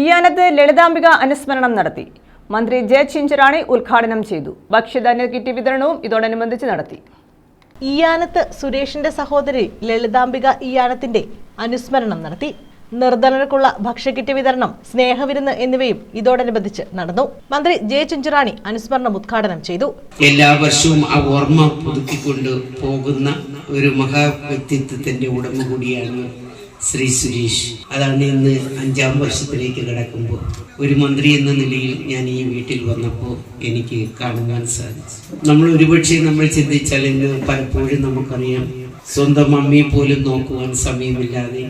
ഇയാനത്ത് ലളിതാംബിക അനുസ്മരണം നടത്തി. മന്ത്രി ജെ ചിഞ്ചറാണി ഉദ്ഘാടനം ചെയ്തു. ഭക്ഷ്യധാന്യ കിറ്റ് വിതരണവും ഇതോടനുബന്ധിച്ച് നടത്തി. ഈയാനത്ത് സുരേഷിന്റെ സഹോദരി ലളിതാംബിക ഈയാനത്തിന്റെ അനുസ്മരണം നടത്തി. നിർധനർക്കുള്ള ഭക്ഷ്യക്കിറ്റ് വിതരണം സ്നേഹവിരുന്ന് എന്നിവയും ഇതോടനുബന്ധിച്ച് നടന്നു. മന്ത്രി ജെ ചിഞ്ചുറാണി അനുസ്മരണം ഉദ്ഘാടനം ചെയ്തു. എല്ലാ വർഷവും ആ ഓർമ്മ പുതുക്കിക്കൊണ്ട് പോകുന്ന ഒരു മഹാ വ്യക്തിത്വത്തിന്റെ ഉടമ കൂടിയാണ് ശ്രീ സുരേഷ്. അതാണ് ഇന്ന് അഞ്ചാം വർഷത്തിലേക്ക് കടക്കുമ്പോൾ ഒരു മന്ത്രി എന്ന നിലയിൽ ഞാൻ ഈ വീട്ടിൽ വന്നപ്പോൾ എനിക്ക് കാണുവാൻ സാധിച്ചു. നമ്മൾ ഒരുപക്ഷെ നമ്മൾ ചിന്തിച്ചാൽ ഇന്ന് പലപ്പോഴും നമുക്കറിയാം സ്വന്തം അമ്മയെ പോലും നോക്കുവാൻ സമയമില്ലാതെ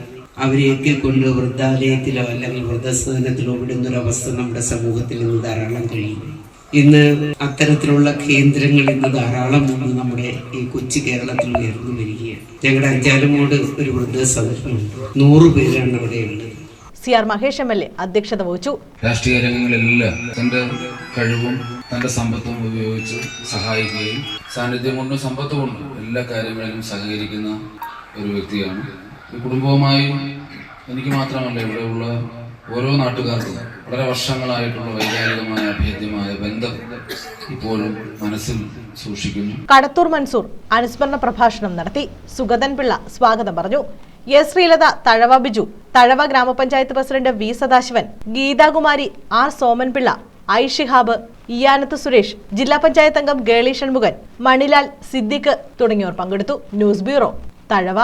അവരെയൊക്കെ കൊണ്ട് വൃദ്ധാലയത്തിലോ അല്ലെങ്കിൽ വൃദ്ധസദനത്തിലോ വിടുന്നൊരവസ്ഥ നമ്മുടെ സമൂഹത്തിൽ ഇന്ന് ധാരാളം കഴിയും. ഇന്ന് അത്തരത്തിലുള്ള കേന്ദ്രങ്ങൾ ഇന്ന് ധാരാളം ഇന്ന് നമ്മുടെ ഈ കൊച്ചു കേരളത്തിൽ ഉയർന്നു വരികയാണ് ഞങ്ങളുടെ അഞ്ചാലുമോട് ഒരു വൃദ്ധസദനമുണ്ട് നൂറ് പേരാണ് അവിടെ ഉള്ളത്. C R Mahesh M L A അധ്യക്ഷത വഹിച്ചു. രാഷ്ട്രീയ രംഗങ്ങളിലെല്ലാം തന്റെ കഴിവും തന്റെ സമ്പത്തും ഉപയോഗിച്ച് സഹായിക്കുകയും സാന്നിധ്യം കൊണ്ടും സമ്പത്ത് കൊണ്ടും എല്ലാ കാര്യങ്ങളിലും സഹകരിക്കുന്ന ഒരു വ്യക്തിയാണ്. ഈ കുടുംബവുമായും എനിക്ക് മാത്രമല്ല ഇവിടെയുള്ള ഓരോ നാട്ടുകാർക്കും വളരെ വർഷങ്ങളായിട്ടുള്ള വൈകാരികമായ അഭേദ്യമായ ബന്ധം ഇപ്പോഴും മനസ്സിൽ സൂക്ഷിക്കുന്നു. കടത്തൂർ മൻസൂർ അനുസ്മരണ പ്രഭാഷണം നടത്തി സുഗതൻ പിള്ള സ്വാഗതം പറഞ്ഞു. എസ് ശ്രീലത തഴവ ബിജു തഴവ ഗ്രാമപഞ്ചായത്ത് president V Sadasivan Geethakumari R Somanpillai I Shihab Iyanath Suresh ജില്ലാ പഞ്ചായത്ത് അംഗം ഗേളി ഷൺമുഖൻ മണിലാൽ സിദ്ദിഖ് തുടങ്ങിയവർ പങ്കെടുത്തു. News bureau Thazhava.